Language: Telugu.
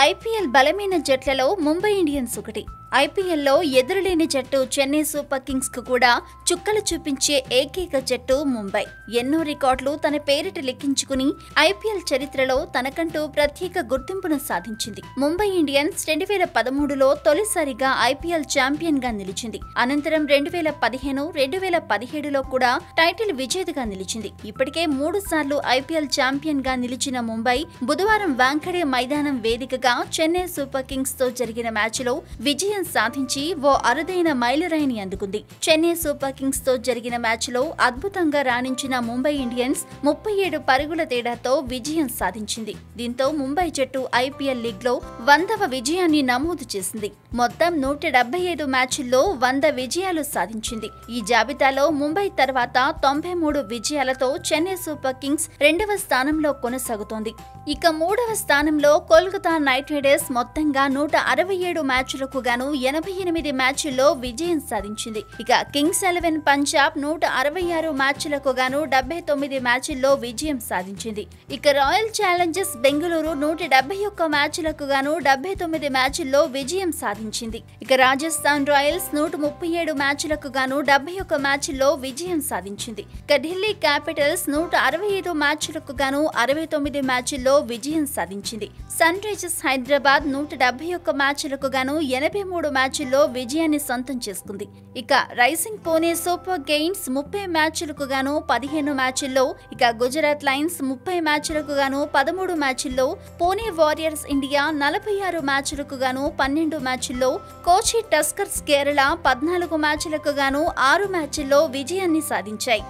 ఐపీఎల్ బలమైన జట్లలో ముంబై ఇండియన్స్ ఒకటి. ఐపీఎల్లో ఎదురులేని జట్టు చెన్నై సూపర్ కింగ్స్కు కూడా చుక్కలు చూపించే ఏకైక జట్టు ముంబై. ఎన్నో రికార్డులు తన పేరిట లెక్కించుకుని ఐపీఎల్ చరిత్రలో తనకంటూ ప్రత్యేక గుర్తింపును సాధించింది. ముంబై ఇండియన్స్ రెండు వేల పదమూడులో తొలిసారిగా ఐపీఎల్ ఛాంపియన్గా నిలిచింది. అనంతరం రెండు వేల పదిహేను రెండు వేల పదిహేడులో కూడా టైటిల్ విజేతగా నిలిచింది. ఇప్పటికే మూడు సార్లు ఐపీఎల్ ఛాంపియన్గా నిలిచిన ముంబై బుధవారం వాంఖడే మైదానం వేదికగా చెన్నై సూపర్ కింగ్స్తో జరిగిన మ్యాచ్లో విజయం విజయం సాధించి ఓ అరుదైన మైలురాయిని అందుకుంది. చెన్నై సూపర్ కింగ్స్తో జరిగిన మ్యాచ్లో అద్భుతంగా రాణించిన ముంబై ఇండియన్స్ ముప్పై ఏడు పరుగుల తేడాతో విజయం సాధించింది. దీంతో ముంబై జట్టు ఐపీఎల్ లీగ్లో వందవ విజయాన్ని నమోదు చేసింది. మొత్తం నూట డెబ్బై ఐదు మ్యాచ్ల్లో వంద విజయాలు సాధించింది. ఈ జాబితాలో ముంబై తర్వాత తొంభై మూడు విజయాలతో చెన్నై సూపర్ కింగ్స్ రెండవ స్థానంలో కొనసాగుతోంది. ఇక మూడవ స్థానంలో కోల్కతా నైట్ రైడర్స్ మొత్తంగా నూట అరవై ఏడు మ్యాచ్లకు గాను ఎనభై ఎనిమిది మ్యాచ్ల్లో విజయం సాధించింది. ఇక కింగ్స్ ఎలెవెన్ పంజాబ్ నూట అరవై ఆరు మ్యాచ్లకు గాను డెబ్బై తొమ్మిది మ్యాచ్ల్లో విజయం సాధించింది. ఇక రాయల్ ఛాలెంజర్స్ బెంగళూరు నూట డెబ్బై ఒక్క మ్యాచ్లకు గాను డెబ్బై తొమ్మిది మ్యాచ్ల్లో విజయం సాధించింది. ఇక రాజస్థాన్ రాయల్స్ నూట ముప్పై ఏడు మ్యాచ్లకు గాను డెబ్బై ఒక్క మ్యాచ్ల్లో విజయం సాధించింది. ఇక ఢిల్లీ క్యాపిటల్స్ నూట అరవై ఐదు మ్యాచ్లకు గాను అరవై తొమ్మిది మ్యాచ్ల్లో విజయం సాధించింది. సన్ రైజర్స్ హైదరాబాద్ నూట డెబ్బై ఒక్క మ్యాచ్లకు గాను ఎనభై మూడు మూడు మ్యాచ్ల్లో విజయాన్ని సొంతం చేసుకుంది. ఇక రైసింగ్ పూణే సూపర్ గెయిన్స్ ముప్పై మ్యాచ్లకు గాను పదిహేను మ్యాచ్ల్లో ఇక గుజరాత్ లైన్స్ ముప్పై మ్యాచ్లకు గాను పదమూడు మ్యాచ్ల్లో పూణే వారియర్స్ ఇండియా నలభై ఆరు మ్యాచ్లకు గాను పన్నెండు మ్యాచ్ల్లో కోచి టస్కర్స్ కేరళ పద్నాలుగు మ్యాచ్లకు గాను ఆరు మ్యాచ్ల్లో విజయాన్ని సాధించాయి.